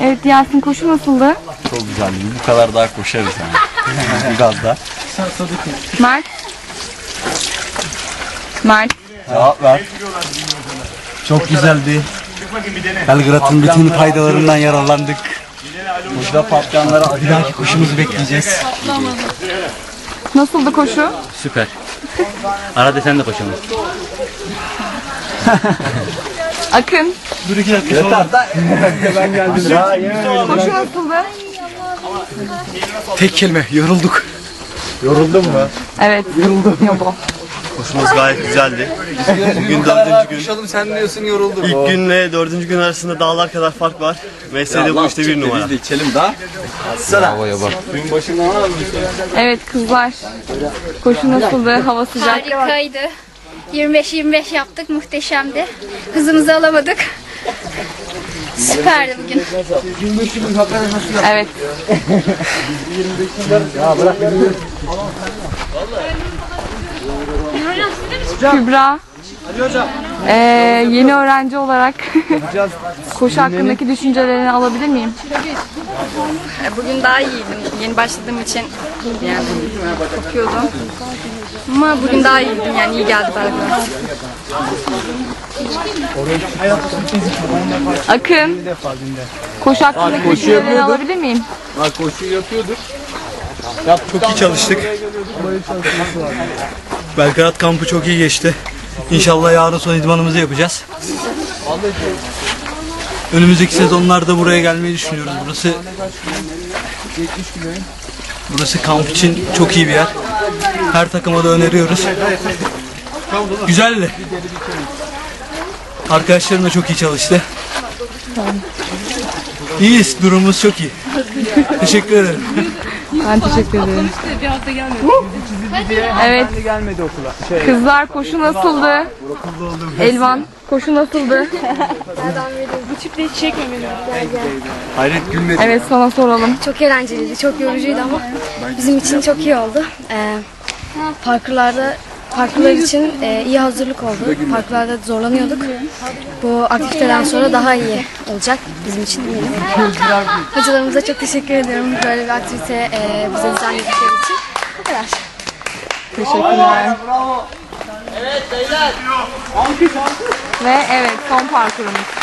Evet Yasin koşu nasıldı? Çok güzeldi. Bu kadar daha koşarız yani. Bu gazda. Mert. Mert. Cevap ver. Çok güzeldi. Belgrad'ın bütün faydalarından yararlandık. Burada patlayanlara Bir dahaki kuşumuzu bekleyeceğiz. Nasıldı koşu? Süper. Arada sen de koşalım. Akın. Ben geldim. Koşu nasıldı? Tek kelime yorulduk. Evet. Yoruldum. Yoruldum. Koşumuz gayet güzeldi. Bugün dördüncü gün. Koşalım sen diyorsun yorulduk. İlk günle dördüncü gün arasında dağlar kadar fark var. MS'de bu işte bir numara. Biz de içelim daha. Havaya bak. Evet kızlar. Koşu nasıldı? Hava sıcak. Harikaydı. 25-25 yaptık. Muhteşemdi. Hızımızı alamadık. Süperdi bugün. Evet. Kübra. Ee, yeni öğrenci olarak koşu hakkındaki düşüncelerini alabilir miyim? Bugün daha iyiydim. Yeni başladığım için yani korkuyordum. Ama bugün daha iyiydim yani iyi geldi bana. Akın. Koşu hakkındaki düşüncelerini alabilir miyim? Çok iyi çalıştık. Belgrad kampı çok iyi geçti. İnşallah yarın son idmanımızı yapacağız. Önümüzdeki sezonlarda buraya gelmeyi düşünüyoruz. Burası Burası kamp için çok iyi bir yer. Her takıma da öneriyoruz. Güzeldi. Arkadaşlarım da çok iyi çalıştı. İyiyiz, durumumuz çok iyi. Teşekkür ederim. Ben teşekkür ederim. Evet. Kızlar koşu nasıldı? Elvan koşu nasıldı? Hayret gülmedi. Evet sana soralım. Çok eğlenceliydi. Çok yorucuydu ama bizim için çok iyi oldu. Ee, parkurlarda parkurlar için e, iyi hazırlık oldu. Parkurlarda zorlanıyorduk. Bu aktiviteden sonra daha iyi olacak bizim için eminim. Hocalarımıza çok teşekkür ediyorum böyle bir aktivite e, bize düzenledikleri için. Bu kadar. Teşekkürler. Ve evet son parkurumuz.